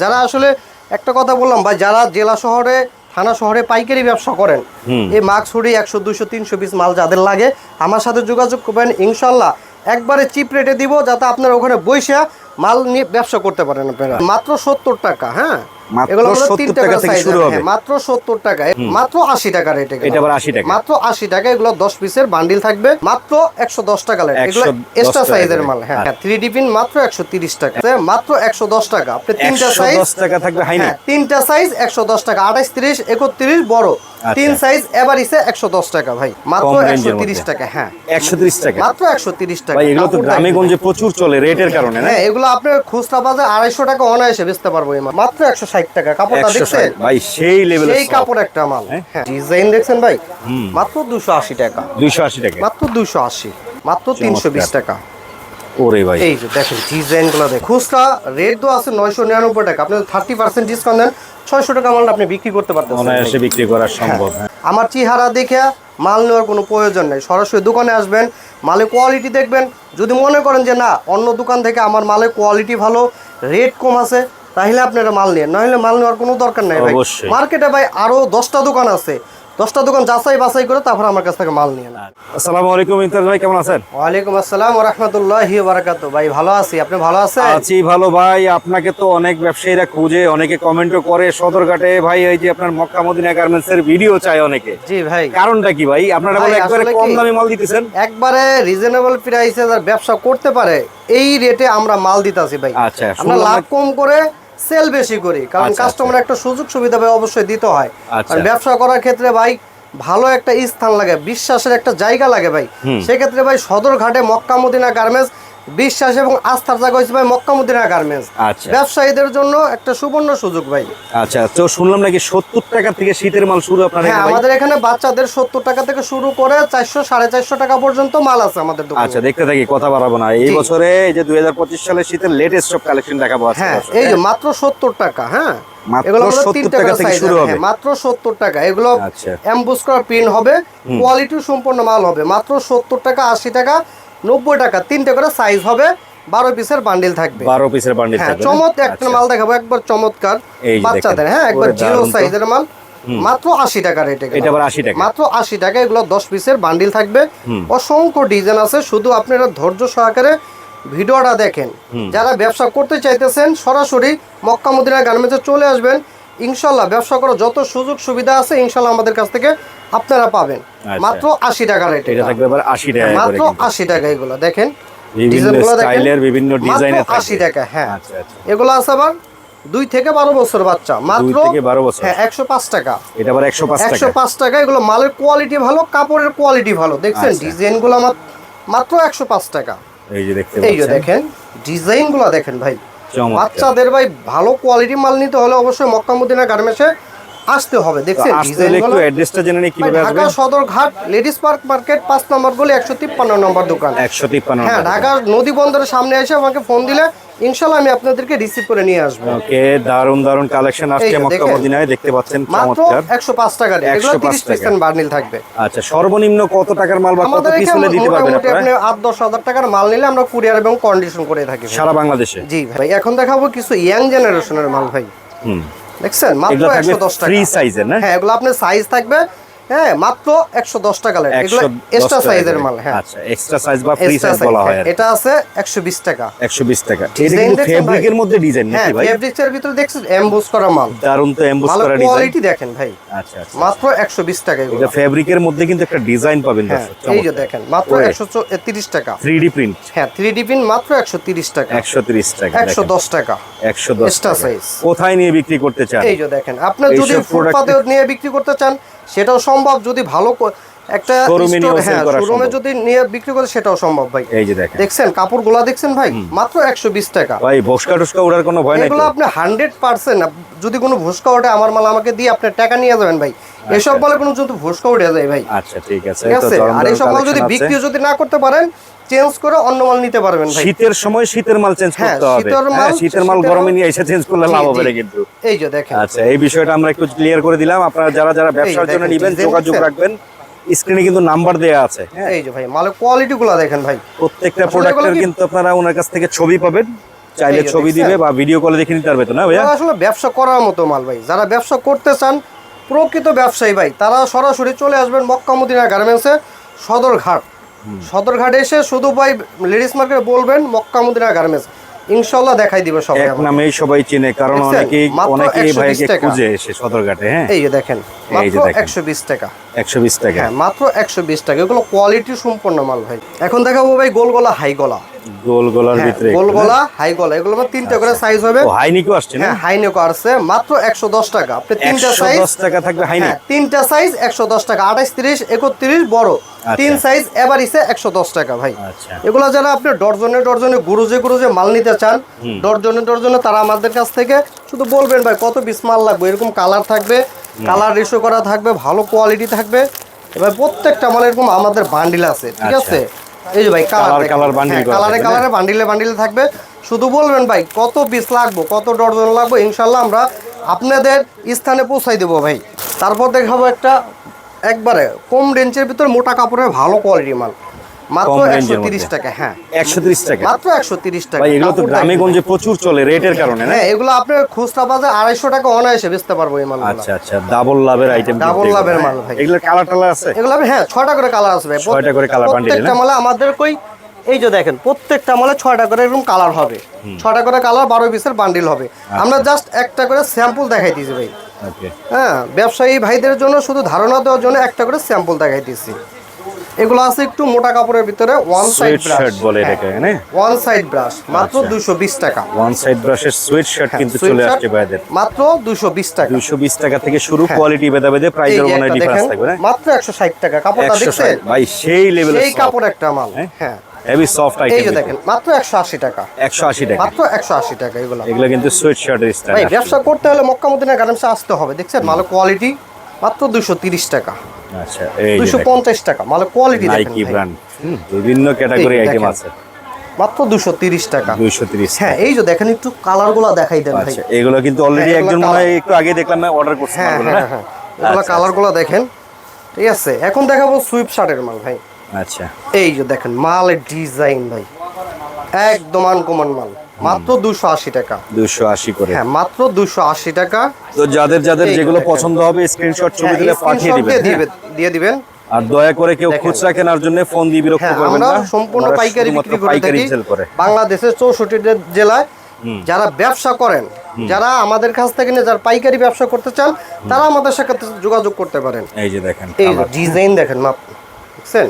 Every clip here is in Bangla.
যারা আসলে একটা কথা বললাম ভাই যারা জেলা শহরে থানা শহরে পাইকারি ব্যবসা করেন এই মাক্স ছুরি একশো দুইশো তিনশো পিস মাল যাদের লাগে আমার সাথে যোগাযোগ করবেন ইনশাল্লাহ একবারে চিপ রেটে দিব যাতে আপনারা ওখানে বৈশা মাল নিয়ে ব্যবসা করতে পারেন আপনারা। মাত্র সত্তর টাকা হ্যাঁ? এগুলো আমাদের 70 তিনটা টাকা থেকে শুরু হবে। হ্যাঁ, মাত্র সত্তর টাকা। মাত্র আশি টাকা রেট এটা আবার 80 টাকা। মাত্র আশি টাকা এগুলো দশ পিসের বান্ডিল থাকবে। মাত্র একশো দশ টাকা রেট এগুলো এক্সট্রা সাইজের। মাল। হ্যাঁ থ্রি ডিপিন মাত্র একশো তিরিশ টাকা। মাত্র একশো দশ টাকা। আপনি তিনটা সাইজ টাকা থাকবে হ্যাঁ তিনটা সাইজ একশো দশ টাকা। আঠাইশ তিরিশ একত্রিশ বড়। আচ্ছা। তিন সাইজ এভারিসে একশো দশ টাকা ভাই। মাত্র কম একশো রেঞ্জের তিরিশ মধ্যে। টাকা হ্যাঁ। একশো তিরিশ টাকা? মাত্র একশো তিরিশ টাকা। ভাই এগুলো তো গ্রামে গঞ্জে প্রচুর চলে রেটের কারণে না? হ্যাঁ এগুলো আপনার খুচরা বাজার আড়াইশো টাকা অনায়াসে বেচতে পারব এই। মাত্র একশো ষাট টাকা। কাপড়টা দেখছেন? ভাই সেই লেভেলের সেই কাপড় একটা মাল। হ্যাঁ? ডিজাইন দেখছেন ভাই? মাত্র দুশো আশি টাকা। দুইশো আশি টাকা। মাত্র দুশো আশি। মাত্র তিনশো বিশ টাকা। ওরে ভাই। এই যে দেখেন ডিজাইনগুলো দেখেন। খুচরা রেট তো আছে নয়শো নিরানব্বই টাকা। আপনি থার্টি পার্সেন্ট ডিসকাউন্ট দেন ছয়শো টাকা মাল আপনি বিক্রি করতে পারতেছেন। অনায়াসে বিক্রি করা সম্ভব হ্যাঁ। আমার চেহারা দেখে মাল নেওয়ার কোনো প্রয়োজন নেই। সরাসরি দোকানে আসবেন মালের কোয়ালিটি দেখবেন। যদি মনে করেন যে না অন্য দোকান থেকে আমার মালের কোয়ালিটি ভালো রেট কম আছে তাহলে আপনারা মাল নেন নাহলে মাল নেওয়ার কোনো দরকার নেই ভাই। মার্কেটে ভাই আরও দশটা দোকান আছে। দশটা দোকান যাচাই বাছাই করে তারপর আমার কাছ থেকে মাল নিয়ে নেন। আসসালামু আলাইকুম ইমতাজ ভাই কেমন আছেন? ওয়ালাইকুম আসসালাম রহমতুল্লাহ বারাকাত ভাই ভালো আছি? আপনি ভালো আছেন? আছি ভালো ভাই আপনাকে তো অনেক ব্যবসায়ীরা খুঁজে অনেকে কমেন্টও করে সদরঘাটে। ভাই এই যে আপনার মক্কা মদিনা গার্মেন্টস এর ভিডিও চায় অনেকে। জি ভাই। কারণটা কি ভাই? আপনারা বলে একবারে কম দামে মাল দিতেছেন? একবারে রিজনেবল প্রাইসে যারা ব্যবসা করতে পারে এই রেটে আমরা মাল দিতাছি ভাই। আচ্ছা, আমরা লাভ কম করে সেল বেশি করি কারণ আচ্ছা, কাস্টমার একটা সুযোগ সুবিধা ভাই অবশ্যই দিতে হয়। কারণ আর ব্যবসা করার ক্ষেত্রে ভাই ভালো একটা স্থান লাগে বিশ্বাসের একটা জায়গা লাগে ভাই। সেক্ষেত্রে ভাই সদরঘাটে মক্কা মদিনা গার্মেন্টস বিশ্বাস এবং আস্থার জায়গা হচ্ছে ভাই মক্কা মদিনা গার্মেন্টস আচ্ছা। ব্যবসায়ীদের জন্য একটা সুবর্ণ সুযোগ ভাই। আচ্ছা তো শুনলাম নাকি সত্তর টাকা থেকে শীতের মাল শুরু আপনার হ্যাঁ আমাদের এখানে বাচ্চাদের সত্তর টাকা থেকে শুরু করে চারশো সাড়ে চারশো টাকা পর্যন্ত মাল আছে আমাদের দোকানে। আচ্ছা দেখতে থাকি কথা বাড়াবো না। এই বছরে এই যে দুই সালের শীতের লেটেস্ট সব কালেকশন দেখাবো হ্যাঁ এই যে? মাত্র সত্তর টাকা হ্যাঁ? মাত্র এগুলো 70 টাকা করে থেকে size শুরু আছে, হবে। হ্যাঁ, মাত্র সত্তর টাকা। এগুলো আচ্ছা। এমবুস করা প্রিন্ট হবে কোয়ালিটি সম্পূর্ণ মাল হবে। মাত্র সত্তর টাকা আশি টাকা নব্বই টাকা তিনটে করে সাইজ হবে বারো পিসের বান্ডিল থাকবে বারো পিসের বান্ডিল হ্যাঁ থাকবে না? চমৎ একটা আচ্ছা। মাল দেখাবো একবার চমৎকার বাচ্চাদের হ্যাঁ একবার জিরো। সাইজের মাল মাত্র আশি টাকা রেটে এটা আবার 80 টাকা। মাত্র আশি টাকা এগুলো দশ পিসের বান্ডিল থাকবে অসংখ্য ডিজাইন আছে শুধু আপনারা ধৈর্য সহকারে ভিডিওটা দেখেন যারা ব্যবসা করতে চাইতেছেন সরাসরি মক্কা মদিনা গার্মেন্টসে চলে আসবেন ইনশাল্লাহ ব্যবসা করার যত সুযোগ সুবিধা আছে ইনশাল্লাহ আমাদের কাছ থেকে আপনারা পাবেন আচ্ছা। মাত্র আশি টাকা রেটে এটা থাকবে আবার আশি টাকা মাত্র আশি টাকা এগুলো দেখেন বিভিন্ন ডিজাইনগুলো দেখেন। স্টাইলের বিভিন্ন ডিজাইনের আশি টাকা হ্যাঁ আচ্ছা, আচ্ছা। এগুলো আছে আবার দুই থেকে বারো বছর বাচ্চা মাত্র থেকে 12 বছর। হ্যাঁ একশো পাঁচ টাকা এটা আবার একশো পাঁচ একশো টাকা পাঁচ টাকা এগুলো মালের কোয়ালিটি ভালো কাপড়ের কোয়ালিটি ভালো দেখছেন। ডিজাইনগুলো মাত্র একশো পাঁচ টাকা এই যে দেখেন ডিজাইনগুলো দেখেন ভাই। বাচ্চাদের ভাই ভালো কোয়ালিটি মাল নিতে হলে অবশ্যই মক্কা গার্মেন্টসে আসতে হবে দেখছেন? একটু অ্যাড্রেসটা জেনে নিই কীভাবে ঢাকা আসবেন। সদর ঘাট লেডিস পার্ক মার্কেট পাঁচ নম্বর গলি একশো তিপ্পান্ন নম্বর দোকান। একশো তিপ্পান্ন হ্যাঁ ঢাকা নদী বন্দরের সামনে এসে আমাকে ফোন দিলে ইনশাল্লাহ আমি আপনাদেরকে রিসিভ করে নিয়ে আসব। ওকে দারুণ দারুণ কালেকশন আসছে মক্কা মদিনায় দেখতে পাচ্ছেন চমৎকার। একশো পাঁচ টাকা রেট। এগুলো 105 তিরিশ পার্সেন্ট বার্নিল থাকবে। আচ্ছা সর্বনিম্ন কত টাকার মাল বা কত পিস হলে দিতে পারবেন আপনি আপনারা? আট দশ হাজার টাকার মাল নিলে আমরা কুরিয়ার এবং কন্ডিশন করে থাকি সারা বাংলাদেশে? জি ভাই এখন দেখাবো কিছু ইয়াং জেনারেশনের মাল ভাই। হুম। দেখছেন? মাত্র এগুলো থাকবে একশো দশ টাকা। ফ্রি সাইজের না? হ্যাঁ এগুলো আপনার সাইজ থাকবে হ্যাঁ মাত্র একশো দশ টাকা লাগে এগুলো এক্সট্রা সাইজের মাল হ্যাঁ। আচ্ছা এক্সট্রা সাইজ বা ফ্রি সাইজ বলা হয় হ্যাঁ, এটা আছে একশো বিশ টাকা। একশো বিশ টাকা। এটা কিন্তু ফেব্রিকের মধ্যে ডিজাইন হ্যাঁ নাকি ভাই ফেব্রিক্সের ভিতরে দেখছেন? এমবোস করা মাল। দারুণ তো এমবোস করা ডিজাইন কোয়ালিটি দেখেন ভাই। আচ্ছা আচ্ছা। মাত্র একশো বিশ টাকা এগুলো। এটা ফেব্রিকের মধ্যে কিন্তু একটা ডিজাইন পাবেন হ্যাঁ এই যে দেখেন মাত্র ওরে। একশো তিরিশ টাকা। থ্রি ডি প্রিন্ট হ্যাঁ থ্রি ডি পিন মাত্র একশো তিরিশ টাকা। একশো তিরিশ টাকা একশো দশ টাকা। একশো দশ Extra টাকা। কোথায় নিয়ে বিক্রি করতে চান? এই যে দেখেন আপনি যদি নিয়ে বিক্রি করতে চান সেটাও সম্ভব যদি ভালো একটা Showroom-এ store- নিয়েও sell করা শোরুমে যদি নিয়ে বিক্রি করে সেটাও সম্ভব ভাই। এই যে দেখেন। দেখছেন? কাপড়গুলা দেখছেন ভাই? মাত্র একশো বিশ টাকা। ভাই বসকা টসকা ওঠার কোনো ভয় নাই এগুলো আপনি হান্ড্রেড পার্সেন্ট যদি কোনো ভুসকা ওঠে আমার মাল আমাকে দিয়ে আপনি টাকা নিয়ে যাবেন ভাই। এসব বলে কোনো যদি ভুসকা উঠে যায় ভাই। আচ্ছা ঠিক আছে। ঠিক আছে? আর মাল যদি বিক্রি যদি না করতে পারেন চেঞ্জ করে অন্য মাল নিতে পারবেন ভাই। শীতের সময় শীতের মাল চেঞ্জ হ্যাঁ, করতে হবে। শীতের মাল- হ্যাঁ শীতের মাল গরমে নিয়ে এসে চেঞ্জ করলে লাভ হবে কিন্তু। এই যে দেখেন। আচ্ছা এই বিষয়টা আমরা একটু ক্লিয়ার করে দিলাম। আপনারা যারা যারা ব্যবসার জন্য নিবেন যোগাযোগ রাখবেন। স্ক্রিনে কিন্তু নাম্বার দেয়া আছে। হ্যাঁ এই যে ভাই মালের কোয়ালিটি গুলা দেখেন ভাই। প্রত্যেকটা প্রোডাক্টের কিন্তু আপনারা ওনার কাছ থেকে ছবি পাবেন। চাইলে ছবি দিবে বা ভিডিও কলে দেখে নিতে পারবে তো না ভাইয়া? আসলে ব্যবসা করার মতো মাল ভাই। যারা ব্যবসা করতে চান প্রকৃত ব্যবসায়ী ভাই তারা সরাসরি চলে আসবেন মক্কা মদিনা গার্মেন্টসে সদরঘাট। সদরঘাট এসে শুধু ভাই লেডিস মার্কেট বলবেন মক্কা মদিনা গার্মেন্টস ইনশাল্লাহ দেখাই দিবে সবাই এক। নামেই সবাই চিনে কারণ? অনেকেই অনেকেই ভাইকে খুঁজে এসে সদরঘাটে হ্যাঁ? এই যে দেখেন মাত্র যে দেখেন। একশো বিশ টাকা। একশো বিশ টাকা। হ্যাঁ মাত্র একশো বিশ টাকা। এগুলো কোয়ালিটি সম্পন্ন মাল ভাই। এখন দেখাবো ভাই গোল গলা হাই গলা। গোল গোলার ভিতরে গোল গলা হাই গলা এগুলো তিনটা করে সাইজ হবে। ও হাইনিকও আসছে না? হাই নেকো আসছে মাত্র একশো দশ টাকা। আপনি তিনটা সাইজ দশ টাকা থাকবে হাইনিক তিনটা সাইজ একশো দশ টাকা আঠাইশ তিরিশ একত্রিশ বড়। তিন সাইজ এবার ইসে টাকা ভাই। আচ্ছা। এগুলো যারা আপনি ডরজনে ডরজনে গুরুজে গুরুজে মাল নিতে চান ডরজনে ডরজনে তারা আমাদের কাছ থেকে শুধু বলবেন ভাই কত পিস মাল লাগবে? এরকম কালার থাকবে কালার রেশো করা থাকবে ভালো কোয়ালিটি থাকবে। এবার প্রত্যেকটা মাল এরকম আমাদের বান্ডিল আছে ঠিক আচ্ছা। আছে? এই যে ভাই কালারে কালারে বান্ডিলে বান্ডিলে থাকবে। শুধু বলবেন ভাই কত পিস লাগবে কত ডর্জন লাগবে ইনশাল্লাহ আমরা আপনাদের স্থানে পৌঁছাই দেবো ভাই। তারপর দেখাবো একটা একবারে কম রেঞ্জের ভিতরে মোটা কাপড়ের ভালো কোয়ালিটি মাল। মাত্র কম range একশো এর তিরিশ মধ্যে। টাকা হ্যাঁ। টাকা। মাত্র একশো তিরিশ টাকা। ভাই এগুলো তো গ্রামে গঞ্জে প্রচুর চলে রেটের কারণে না? হ্যাঁ এগুলো আপনার খুচরা বাজার আড়াইশো টাকা অনায়াসে বেচতে পারব এই মালগুলো। আচ্ছা আচ্ছা ডাবল লাভের আইটেম Double লাভের মাল ভাই। এগুলো কালার টালার আছে? এগুলো হ্যাঁ করে কালার করে প্রত্যেকটা মালে আমাদের কই এই যে দেখেন প্রত্যেকটা মালে ছয়টা করে এরকম কালার হবে। ছয়টা করে কালার বারো পিসের বান্ডিল হবে। আচ্ছা। আমরা জাস্ট একটা করে স্যাম্পল দেখাই দিয়েছি ভাই। হ্যাঁ ব্যবসায়ী ভাইদের জন্য শুধু ধারণা দেওয়ার জন্য একটা করে স্যাম্পল দেখাই দিয়েছি। এগুলো আছে একটু মোটা কাপড়ের ভিতরে ওয়ান সাইড শার্ট বলে এটাকে হ্যাঁ। ওয়ান সাইড ব্রাশ মাত্র আচ্ছা। দুশো বিশ টাকা। ওয়ান সাইড ব্রাশের সুইট শার্ট কিন্তু চলে আসছে ভাইদের। মাত্র দুশো বিশ টাকা। দুইশো বিশ টাকা থেকে শুরু হ্যাঁ। কোয়ালিটি ভেদা ভেদে এই প্রাইজের যে মনে ডিফারেন্স থাকবে না? মাত্র একশো ষাট টাকা। কাপড়টা দেখছেন? ভাই সেই লেভেলের এই কাপড় একটা মাল। হ্যাঁ? হ্যাঁ। হেভি সফট এই আইটেম যে দেখেন মাত্র একশো আশি টাকা। একশো আশি টাকা। মাত্র একশো আশি টাকা এগুলো। এগুলো কিন্তু সুইট শার্টের ভাই ব্যবসা করতে হলে মক্কা মদিনা গার্মেন্টসে আসতে হবে। দেখছেন? মাল কোয়ালিটি মাত্র দুশো তিরিশ টাকা। আচ্ছা এই দুশো পঞ্চাশ টাকা মাল কোয়ালিটি দেখেন নাইকি ব্র্যান্ড বিভিন্ন ক্যাটাগরি আইটেম আছে। মাত্র দুশো তিরিশ টাকা। দুইশো তিরিশ হ্যাঁ এই যে দেখেন একটু কালারগুলা দেখাই দেন ভাই। আচ্ছা এগুলো কিন্তু অলরেডি হ্যাঁ, একজন মনে হয় একটু আগে দেখলাম না? অর্ডার করছে হ্যাঁ হ্যাঁ হ্যাঁ এগুলো আচ্ছা, কালারগুলা দেখেন। ঠিক আছে এখন দেখাবো সুইপ শার্টের মাল ভাই। আচ্ছা। এই যে দেখেন মালের ডিজাইন ভাই। একদম আনকমন মাল। মাত্র দুশো আশি টাকা। দুশো আশি করে। হ্যাঁ মাত্র দুশো আশি টাকা। তো যাদের যাদের যেগুলো পছন্দ হবে স্ক্রিনশট ছবি হ্যাঁ, দিলে পাঠিয়ে দিবেন। দিয়ে? দিবে- দিয়ে দিবেন। আর দয়া করে কেউ খুচরা কেনার জন্য ফোন দিয়ে বিরক্ত হ্যাঁ করবেন না। সম্পূর্ণ পাইকারি বিক্রি করে থাকি। বাংলাদেশের চৌষট্টি জেলায় যারা ব্যবসা করেন যারা আমাদের কাছ থেকে নিয়ে যারা পাইকারি ব্যবসা করতে চান তারা আমাদের সাথে যোগাযোগ করতে পারেন। এই যে দেখেন এই ডিজাইন দেখেন মাপ দেখছেন?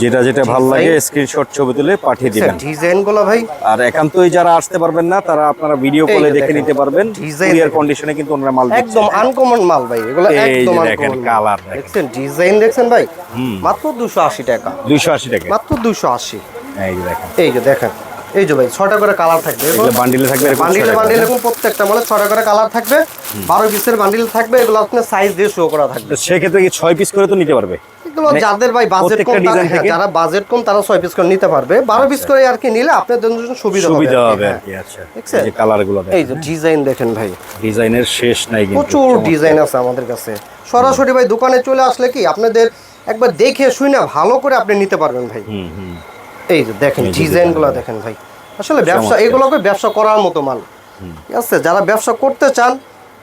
যেটা যেটা ভালো লাগে স্ক্রিনশট ছবি তুলে পাঠিয়ে দিবেন। ডিজাইনগুলো ভাই? আর একান্তই যারা আসতে পারবেন না তারা আপনারা ভিডিও কলে দেখে নিতে পারবেন। কুরিয়ার কন্ডিশনে কিন্তু ওনারা মাল একদম আনকমন মাল ভাই এগুলো একদম দেখেন, আনকমন colour দেখেন। ডিজাইন দেখছেন ভাই? মাত্র দুশো আশি টাকা। দুইশো আশি টাকা। মাত্র দুশো আশি। এই যে দেখেন। এই যে দেখেন এই যে ভাই ছটা করে কালার থাকবে। এগুলো বান্ডিলে থাকবে বান্ডিলে বান্ডিলে। এরকম প্রত্যেকটা মানে ছটা করে কালার থাকবে। বারো পিসের বান্ডিল থাকবে এগুলো আপনার সাইজ দিয়ে শো করা থাকবে। তো সেক্ষেত্রে কি ছয় পিস করে তো নিতে পারবে? এগুলো মানে যাদের ভাই বাজেট কম ডিজাইন হ্যাঁ, যারা বাজেট কম তারা পিস করে নিতে পারবে। বারো পিস করে আর কি নিলে আপনাদের জন্য সুবিধা হবে সুবিধা হবে আর হ্যাঁ। কি আচ্ছা। এই যে কালারগুলো এই যে ডিজাইন দেখেন ভাই। ডিজাইনের শেষ নাই কিন্তু প্রচুর ডিজাইন আছে আমাদের কাছে। সরাসরি ভাই দোকানে চলে আসলে কি আপনাদের একবার দেখে শুনে ভালো করে আপনি নিতে পারবেন ভাই। এই যে দেখেন এই যে ডিজাইনগুলো দেখেন ভাই। আসলে ব্যবসা। এগুলোকে ব্যবসা করার মতো মাল। ঠিক আছে? যারা ব্যবসা করতে চান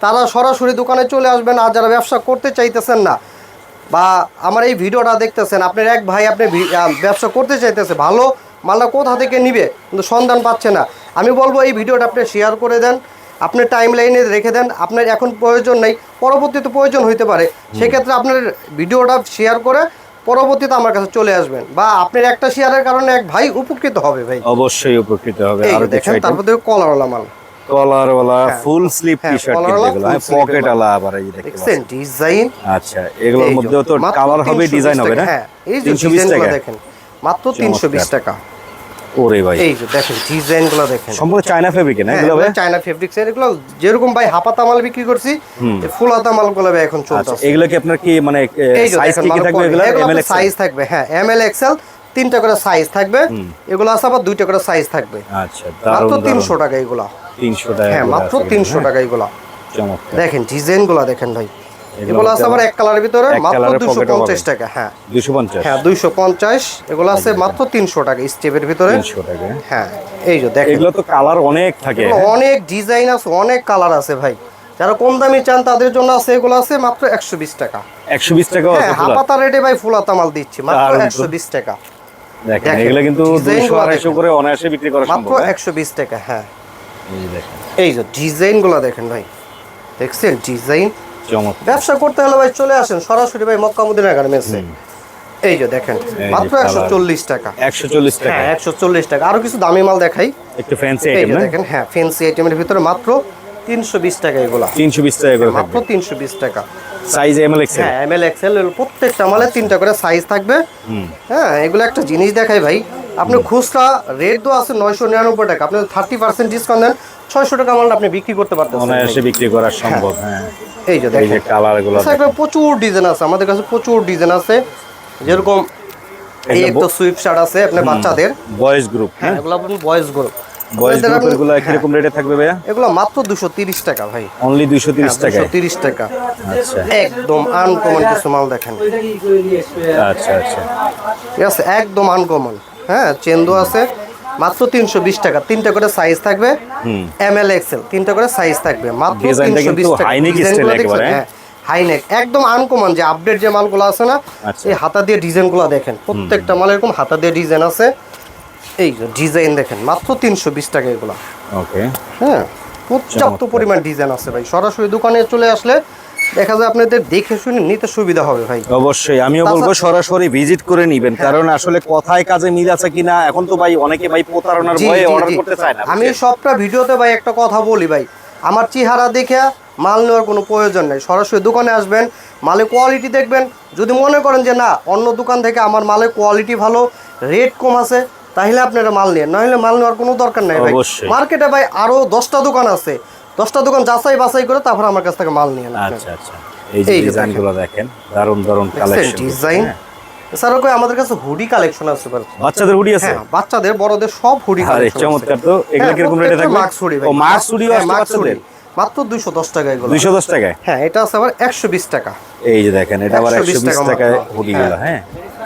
তারা সরাসরি দোকানে চলে আসবেন। আর যারা ব্যবসা করতে চাইতেছেন না বা আমার এই ভিডিওটা দেখতেছেন আপনার এক ভাই আপনি ব্যবসা করতে চাইতেছে ভালো মালটা কোথা থেকে নিবে? কিন্তু সন্ধান পাচ্ছে না। আমি বলব এই ভিডিওটা আপনি শেয়ার করে দেন আপনি টাইম লাইনে রেখে দেন আপনার এখন প্রয়োজন নেই পরবর্তীতে প্রয়োজন হইতে পারে। সেক্ষেত্রে আপনার ভিডিওটা শেয়ার করে পরবর্তীতে আমার কাছে চলে আসবেন। বা আপনার একটা শেয়ারের কারণে এক ভাই উপকৃত হবে ভাই। অবশ্যই উপকৃত হবে। দেখেন তারপর দেখো কলারওয়ালা মাল। কলার ওয়ালা ফুল স্লিভ হ্যাঁ, টি শার্ট পকেট। আলা আবার এই দেখতে ডিজাইন আচ্ছা এগুলোর তো কালার হবে ডিজাইন হবে না? হ্যাঁ এই যে 320 টাকা। দেখেন মাত্র তিনশো বিশ টাকা। ওরে ভাই। এই যে দেখেন ডিজাইনগুলো দেখেন। সম্পূর্ণ চায়না ফেব্রিক না হ্যাঁ, এগুলো ভাই? চায়না ফেব্রিক্স এগুলো যেরকম ভাই হাফাতা মাল বিক্রি করছি ফুল হাতা মালগুলো ভাই এখন আচ্ছা চলতেছে। এগুলো কি আপনার কি মানে সাইজ কি থাকবে। এগুলো? এমএল সাইজ থাকবে হ্যাঁ এম এল এক্সেল তিনটা করে সাইজ থাকবে। এগুলো আছে আবার দুইটা করে সাইজ থাকবে। আচ্ছা মাত্র তিনশো টাকা এগুলা। 300 টাকা হ্যাঁ মাত্র তিনশো হ্যাঁ? টাকা এগুলা। চমৎকার। দেখেন ডিজাইনগুলো দেখেন ভাই। এগুলো আছে আবার এক কালারের ভিতরে মাত্র দুশো পঞ্চাশ। টাকা হ্যাঁ। দুশো পঞ্চাশ। হ্যাঁ দুইশো পঞ্চাশ এগুলো আছে মাত্র তিনশো টাকা স্টেপের ভিতরে। তিনশো টাকা। হ্যাঁ এই যে দেখেন। এগুলো তো কালার অনেক থাকে। অনেক ডিজাইন আছে অনেক কালার আছে ভাই। যারা কম দামি চান তাদের জন্য আছে এগুলো আছে মাত্র একশো বিশ টাকা। একশো বিশ টাকা হ্যাঁ হাপাতা রেটে ভাই ফুলাতা মাল দিচ্ছি মাত্র। একশো বিশ টাকা। দেখেন এগুলো কিন্তু design দুশো গুলো আড়াইশো দেখেন। করে অনায়াসে বিক্রি করা সম্ভব হ্যাঁ? একশো বিশ টাকা হ্যাঁ। এই দেখেন। এই যে ডিজাইনগুলো দেখেন ভাই। দেখছেন? ডিজাইন চমৎকার। ব্যবসা করতে হলে ভাই চলে আসেন সরাসরি ভাই মক্কা মদিনা গার্মেন্টসে এই যে দেখেন মাত্র colour। একশো চল্লিশ টাকা। একশো চল্লিশ টাকা। হ্যাঁ একশো চল্লিশ টাকা। আরও কিছু দামি মাল দেখাই। একটু ফ্যান্সি আইটেম দেখেন হ্যাঁ ফেন্সি আইটেমের ভিতরে মাত্র তিনশো বিশ টাকা এগুলা। তিনশো বিশ টাকা করে মাত্র তিনশো বিশ টাকা। সাইজ এম এল এক্সেল হ্যাঁ এম এল এক্সেল প্রত্যেকটা মালে তিনটা করে সাইজ থাকবে। হ্যাঁ এগুলো একটা জিনিস দেখাই ভাই। আপনি খুচরা রেট তো আছে নয়শো নিরানব্বই টাকা। আপনি থার্টি পার্সেন্ট ডিসকাউন্ট দেন ছয়শো টাকা মালটা আপনি বিক্রি করতে অনায়াসে বিক্রি করা সম্ভব হ্যাঁ। এই যে দেখেন। আচ্ছা, প্রচুর ডিজাইন আছে। আমাদের কাছে প্রচুর ডিজাইন আছে। যেরকম এই একটা সুইপ শার্ট আছে আপনার বাচ্চাদের। বয়েজ গ্রুপ হ্যাঁ এগুলো বয়েজ গ্রুপ বয়েজ গ্রুপেরগুলো কীরকম রেটে থাকবে ভাইয়া? এগুলো মাত্র দুশো তিরিশ টাকা ভাই। অনলি দুইশো তিরিশ দুশো টাকায়? তিরিশ টাকা। আচ্ছা। একদম আনকমন কিছু মাল দেখেন। আচ্ছা আচ্ছা। ঠিক আছে একদম আনকমন হ্যাঁ চেন্দু আছে। মাত্র তিনশো বিশ টাকা। তিনটা করে সাইজ থাকবে। এম এল এক্সেল তিনটা করে সাইজ থাকবে। মাত্র তিনশো বিশ টাকা। হ্যাঁ হাইনেক একদম আনকমন যে আপডেট যে মালগুলো আছে না আচ্ছা। এই হাতা দিয়ে ডিজাইনগুলো দেখেন। প্রত্যেকটা মাল এরকম হাতা দিয়ে ডিজাইন আছে। এই ডিজাইন দেখেন মাত্র তিনশো বিশ টাকা এগুলো। ওকে হ্যাঁ পর্যাপ্ত পরিমাণ ডিজাইন আছে ভাই। সরাসরি দোকানে চলে আসলে দেখা যায় আপনাদের দেখে শুনে নিতে সুবিধা হবে ভাই। অবশ্যই আমিও বলব সরাসরি ভিজিট করে নিবেন। হ্যাঁ। কারণ আসলে কথায় কাজে মিল আছে কিনা এখন তো ভাই অনেকে ভাই প্রতারণার ভয়ে অর্ডার করতে চায় না আমি সবটা ভিডিওতে ভাই একটা কথা বলি ভাই। আমার চেহারা দেখে মাল নেওয়ার কোনো প্রয়োজন নেই। সরাসরি দোকানে আসবেন মালের কোয়ালিটি দেখবেন। যদি মনে করেন যে না অন্য দোকান থেকে আমার মালের কোয়ালিটি ভালো রেট কম আছে তাহলে আপনারা মাল নিন। নাহলে মাল নেওয়ার কোনো দরকার নাই ভাই। মার্কেটে ভাই আরও দশটা দোকান আছে। দশটা দোকান যাচাই বাছাই করে তারপর আমার কাছ থেকে মাল নিয়ে আচ্ছা আচ্ছা। এই যে এই যে ডিজাইনগুলো দেখেন দারুণ দারুণ কালেকশন ডিজাইন কই আমাদের কাছে হুডি কালেকশন আছে। বাচ্চাদের হুডি আছে? হ্যাঁ বাচ্চাদের বড়দের সব হুডি আরে চমৎকার তো। এগুলো কীরকম রেটে থাকবে? মার্কস হুডি ভাই। ও মার্কস হুডিও হ্যাঁ, আছে বাচ্চাদের? হুডি। মাত্র দুইশো দশ টাকা এগুলো। দুইশো দশ টাকায়? হ্যাঁ এটা আছে আবার একশো বিশ টাকা। এই যে দেখেন এটা আবার 120 একশো টাকা টাকায় হুডি গুলো হ্যাঁ।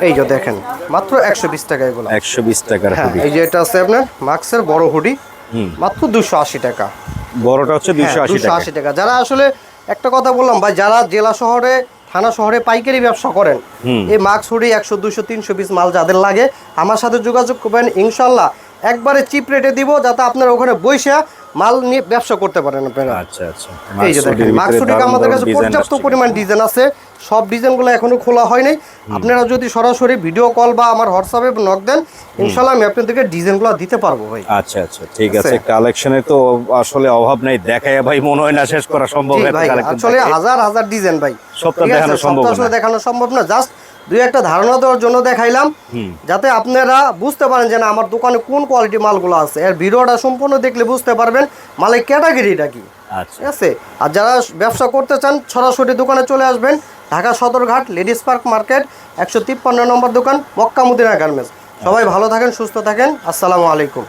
এই যে দেখেন মাত্র একশো বিশ টাকা এগুলো। একশো বিশ টাকার হ্যাঁ হুডি এই যে এটা আছে আপনার মার্কসের বড় হুডি মাত্র দুশো আশি টাকা। বড়টা হচ্ছে আশি দুশো আশি টাকা। যারা আসলে একটা কথা বললাম ভাই যারা জেলা শহরে থানা শহরে পাইকারি ব্যবসা করেন এই মাক্স হুডি একশো দুশো তিনশো পিস মাল যাদের লাগে আমার সাথে যোগাযোগ করবেন ইনশাল্লাহ একবারে চিপ রেটে দিব যাতে আপনারা ওখানে বৈশা মাল নিয়ে ব্যবসা করতে পারেন আপনারা। আচ্ছা আচ্ছা। এই যে দেখেন মাক্সুডিক আমাদের কাছে পর্যাপ্ত পরিমাণ ডিজাইন আছে। সব ডিজাইনগুলো এখনও খোলা হয় নাই আপনারা যদি সরাসরি ভিডিও কল বা আমার হোয়াটসঅ্যাপে নক দেন ইনশাল্লাহ আমি আপনাদেরকে ডিজাইনগুলো দিতে পারব ভাই। আচ্ছা আচ্ছা ঠিক আছে। কালেকশনের তো আসলে অভাব নাই দেখায় ভাই মনে হয় না শেষ করা সম্ভব ভাই আসলে হাজার হাজার ডিজাইন ভাই। সবটা দেখানো সম্ভব না। দেখানো সম্ভব না। জাস্ট দুই একটা ধারণা দেওয়ার জন্য দেখাইলাম যাতে আপনারা বুঝতে পারেন যে না আমার দোকানে কোন কোয়ালিটি মালগুলো আছে। এর ভিডিওটা সম্পূর্ণ দেখলে বুঝতে পারবেন মালের ক্যাটাগরিটা কি। আচ্ছা। ঠিক আছে? আর যারা ব্যবসা করতে চান সরাসরি দোকানে চলে আসবেন। Dhaka Sadarghat ladies park market, একশো তিপ্পান্ন নম্বর দোকান, মক্কা মুদিনা গার্মেন্টস। সবাই ভালো থাকেন, সুস্থ থাকেন। আসসালামু আলাইকুম।